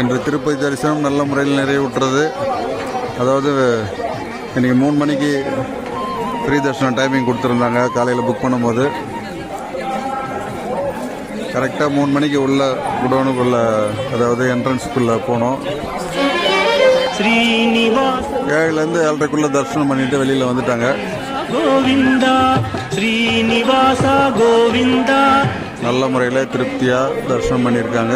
இன்று திருப்பதி தரிசனம் நல்ல முறையில் நிறைவுற்றது. அதாவது இன்றைக்கி மூணு மணிக்கு ஃப்ரீ தர்ஷனம் டைமிங் கொடுத்துருந்தாங்க காலையில் புக் பண்ணும்போது. கரெக்டாக மூணு மணிக்கு உள்ள குடோனுக்குள்ள அதாவது என்ட்ரன்ஸுக்குள்ளே போனோம். ஏழுலேருந்து ஏழரைக்குள்ளே தரிசனம் பண்ணிட்டு வெளியில் வந்துட்டாங்க. கோவிந்தா ஸ்ரீனிவாசா கோவிந்தா. நல்ல முறையில் திருப்தியாக தரிசனம் பண்ணியிருக்காங்க.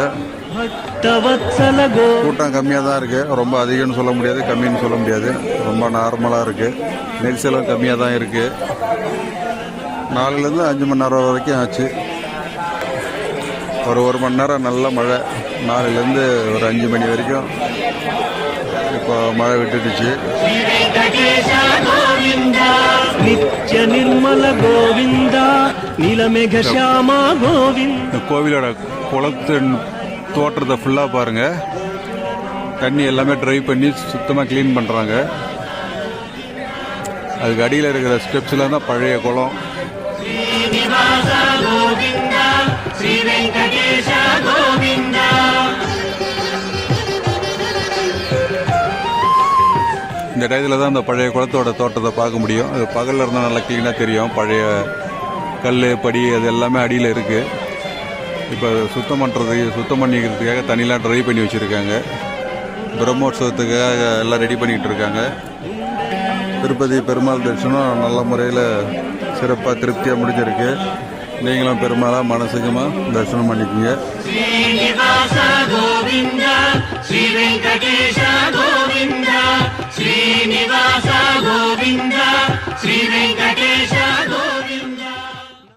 கூட்டம் கம்மியாக தான் இருக்குது ரொம்ப அதிகம்னு சொல்ல முடியாது கம்மின்னு சொல்ல முடியாது. ரொம்ப நார்மலாக இருக்குது நெரிசலும் கம்மியாக தான் இருக்குது நாலுலேருந்து அஞ்சு மணி நேரம் வரைக்கும் ஆச்சு. ஒரு ஒரு மணி நேரம் நல்ல மழை. நாளிலேருந்து ஒரு அஞ்சு மணி வரைக்கும் இப்போ மழை விட்டுடுச்சு. நிர்மல கோவிந்த. நீலமேக ஷியாமா கோவிந்த். இந்த கோவிலோட குளத்து தோற்றத்தை ஃபுல்லாக பாருங்கள் தண்ணி எல்லாமே ட்ரை பண்ணி சுத்தமாக க்ளீன் பண்ணுறாங்க அதுக்கு அடியில் இருக்கிற ஸ்டெப்ஸ்லாம் தான் பழைய குளம். இந்த டயத்தில் தான் அந்த பழைய குளத்தோட தோட்டத்தை பார்க்க முடியும். அது பகலில் இருந்தால் நல்லா க்ளீனாக தெரியும். பழைய கல் படி அது எல்லாமே அடியில் இருக்குது இப்போ சுத்தம் பண்ணுறதுக்கு சுத்தம் பண்ணிக்கிறதுக்காக தண்ணிலாம் ட்ரை பண்ணி வச்சுருக்காங்க. பிரம்மோற்சவத்துக்காக எல்லாம் ரெடி பண்ணிகிட்டு இருக்காங்க. திருப்பதி பெருமாள் தரிசனம் நல்ல முறையில் சிறப்பாக திருப்தியாக முடிஞ்சிருக்கு. நீங்களும் பெருமாளாக மனசுக்குமாக தரிசனம் பண்ணிக்கோங்க. ஸ்ரீ வெங்கடேஷ